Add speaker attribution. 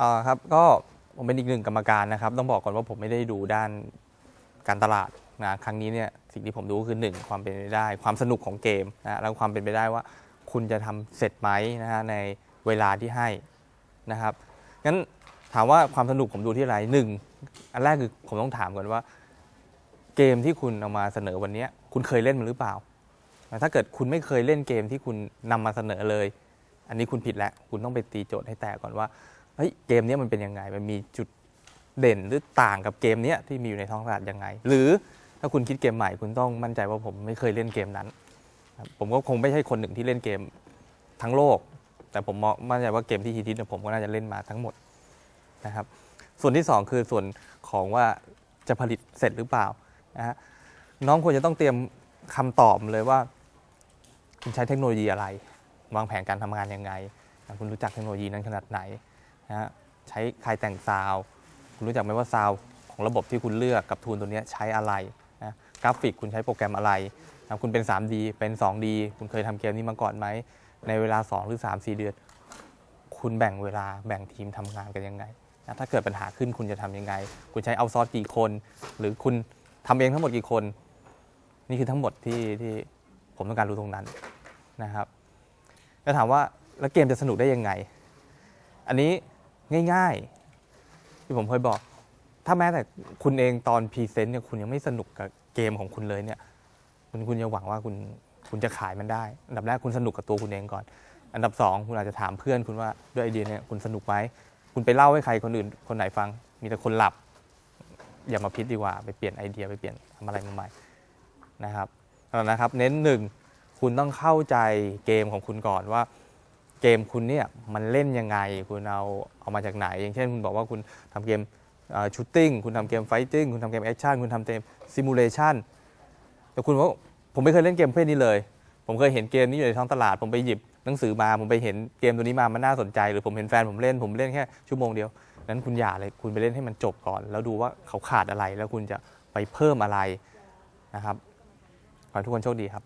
Speaker 1: อ่าครับก็ผมเป็นอีกหนึ่งกรรมการนะครับ ต้องบอกก่อนว่าผมไม่ได้ดูด้านการตลาดนะครั้งนี้เนี่ยสิ่งที่ผมดูคือหนึ่งความเป็นไปได้ ความสนุกของเกมนะแล้วความเป็นไปได้ว่าคุณจะทำเสร็จไหมนะฮะในเวลาที่ให้นะครับงั้นถามว่าความสนุกผมดูที่อะไรหนึ่งอันแรกคือผมต้องถามก่อนว่า เกมที่คุณเอามาเสนอวันนี้คุณเคยเล่นมันหรือเปล่า ถ้าเกิดคุณไม่เคยเล่นเกมที่คุณนำมาเสนอเลย อันนี้คุณผิดแล้วคุณต้องไปตีโจทย์ให้แตกก่อนว่า เฮ้ยเกมนี้มันเป็นยังไง มันมีจุดเด่นหรือต่างกับเกมนี้ที่มีอยู่ในท้องตลาดยังไง หรือถ้าคุณคิดเกมใหม่คุณต้องมั่นใจว่าผมไม่เคยเล่นเกมนั้น ผมก็คงไม่ใช่คนหนึ่งที่เล่นเกมทั้งโลก แต่ผมมั่นใจว่าเกมที่ฮิตๆเนี่ผมก็น่าจะเล่นมาทั้งหมดนะครับ ส่วนที่สองคือส่วนของว่าจะผลิตเสร็จหรือเปล่านะฮะน้องควรจะต้องเตรียมคำตอบเลยว่า คุณใช้เทคโนโลยีอะไร วางแผนการทำงานยังไง คุณรู้จักเทคโนโลยีนั้นขนาดไหน นะฮะใช้ใครแต่งซาวคุณรู้จักไหมว่าซาวของระบบที่คุณเลือกกับทูลตัวนี้ใช้อะไรนะกราฟิกคุณใช้โปรแกรมอะไรนะคุณเป็น 3D เป็น 2D คุณเคยทำเกมนี้มาก่อนไหม ในเวลา 2 หรือ 3 4 เดือน คุณแบ่งเวลาแบ่งทีมทำงานกันยังไงนะถ้าเกิดปัญหาขึ้นคุณจะทำยังไง คุณใช้เอาซอสกี่คน หรือคุณทำเองทั้งหมดกี่คน นี่คือทั้งหมดที่ที่ผมต้องการรู้ตรงนั้นนะครับแล้วถามว่าแล้วเกมจะสนุกได้ยังไง อันนี้ ง่ายๆ ที่ผมเคยบอก ถ้าแม้แต่คุณเองตอนพรีเซนต์เนี่ยคุณยังไม่สนุกกับเกมของคุณเลยเนี่ย คุณคุณจะหวังว่าคุณคุณจะขายมันได้อันดับแรกคุณสนุกกับตัวคุณเองก่อน อันดับสองคุณอาจจะถามเพื่อนคุณว่าด้วยไอเดียเนี่ยคุณสนุกไหมคุณไปเล่าให้ใครคนอื่น คนไหนฟัง มีแต่คนหลับ อย่ามาพิดดีกว่าไปเปลี่ยนไอเดียไปเปลี่ยนทำอะไรใหม่ๆนะครับนะครับ เน้นหนึ่งคุณต้องเข้าใจเกมของคุณก่อนว่า เกมคุณเนี่ยมันเล่นยังไง คุณเอาเอามาจากไหน อย่างเช่นคุณบอกว่าคุณทำเกมชูตติ้งคุณทำเกมไฟติ้งคุณทำเกมแอคชั่นคุณทำเกมซิมูเลชันแต่คุณว่าผมไม่เคยเล่นเกมประเภทนี้เลย ผมเคยเห็นเกมนี้อยู่ในท้องตลาด ผมไปหยิบหนังสือมา ผมไปเห็นเกมตัวนี้มา มันน่าสนใจ หรือผมเห็นแฟนผมเล่น ผมเล่นแค่ชั่วโมงเดียว นั้นคุณอย่าเลย คุณไปเล่นให้มันจบก่อน แล้วดูว่าเขาขาดอะไร แล้วคุณจะไปเพิ่มอะไรนะครับ ขอให้ทุกคนโชคดีครับ